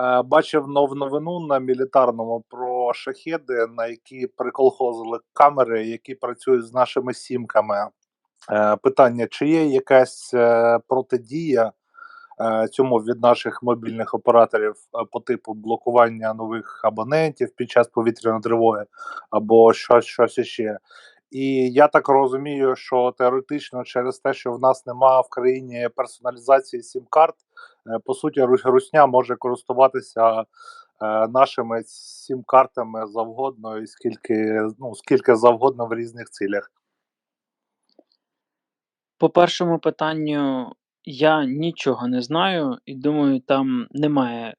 Е, Бачив нов новину на мілітарному про шахеди, на які приколхозили камери, які працюють з нашими сімками. Е, Питання: чи є якась е, протидія цьому від наших мобільних операторів по типу блокування нових абонентів під час повітряної тривоги або щось, щось іще? І я так розумію, що теоретично через те, що в нас немає в країні персоналізації сім-карт, по суті, Рус- Русня може користуватися е, нашими сім-картами завгодно і скільки, ну, скільки завгодно в різних цілях. По першому питанню я нічого не знаю і думаю, там немає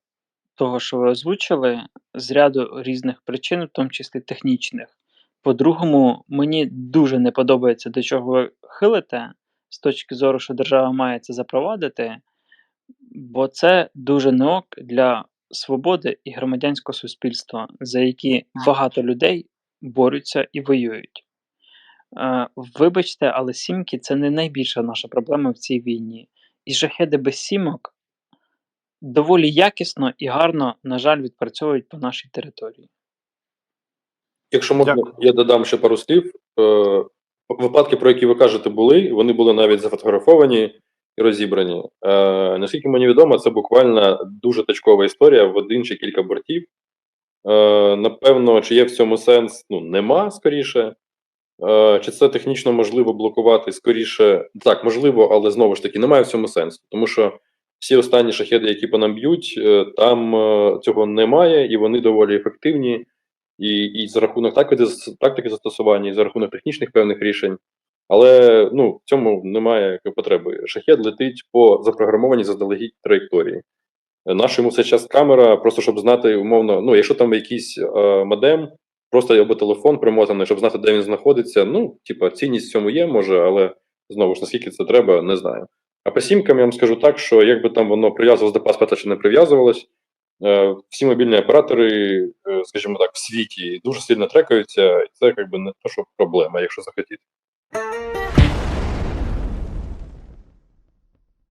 того, що ви озвучили, з ряду різних причин, в тому числі технічних. По-другому, мені дуже не подобається, до чого ви хилите з точки зору, що держава має це запровадити, бо це дуже не ок для свободи і громадянського суспільства, за які багато людей борються і воюють. Е, вибачте, але сімки це не найбільша наша проблема в цій війні. І шахеди без сімок доволі якісно і гарно, на жаль, відпрацьовують по нашій території. Якщо можна, Дякую. я додам ще пару слів. Е, Випадки, про які ви кажете, були, вони були навіть зафотографовані розібрані. Е, наскільки мені відомо, це буквально дуже точкова історія в один чи кілька бортів. Е, напевно, чи є в цьому сенс? Ну, нема скоріше. Е, чи це технічно можливо блокувати скоріше? Так, можливо, але знову ж таки немає в цьому сенсу. Тому що всі останні шахеди, які по нам б'ють, е, там е, цього немає, і вони доволі ефективні. І, і за рахунок тактики, тактики застосування, і за рахунок технічних певних рішень. Але ну, в цьому немає потреби. Шахет летить по запрограмованій заздалегідь траєкторії. Е, Наша йому це час камера, просто щоб знати умовно, ну, якщо там якийсь е, модем, просто або телефон примотаний, щоб знати, де він знаходиться. Ну, типа, цінність в цьому є, може, але знову ж наскільки це треба, не знаю. А по сімкам я вам скажу так, що якби там воно прив'язувалось до паспорта чи не прив'язувалось, е, всі мобільні оператори, е, скажімо так, в світі дуже сильно трекаються, і це якби не то, що проблема, якщо захотіти.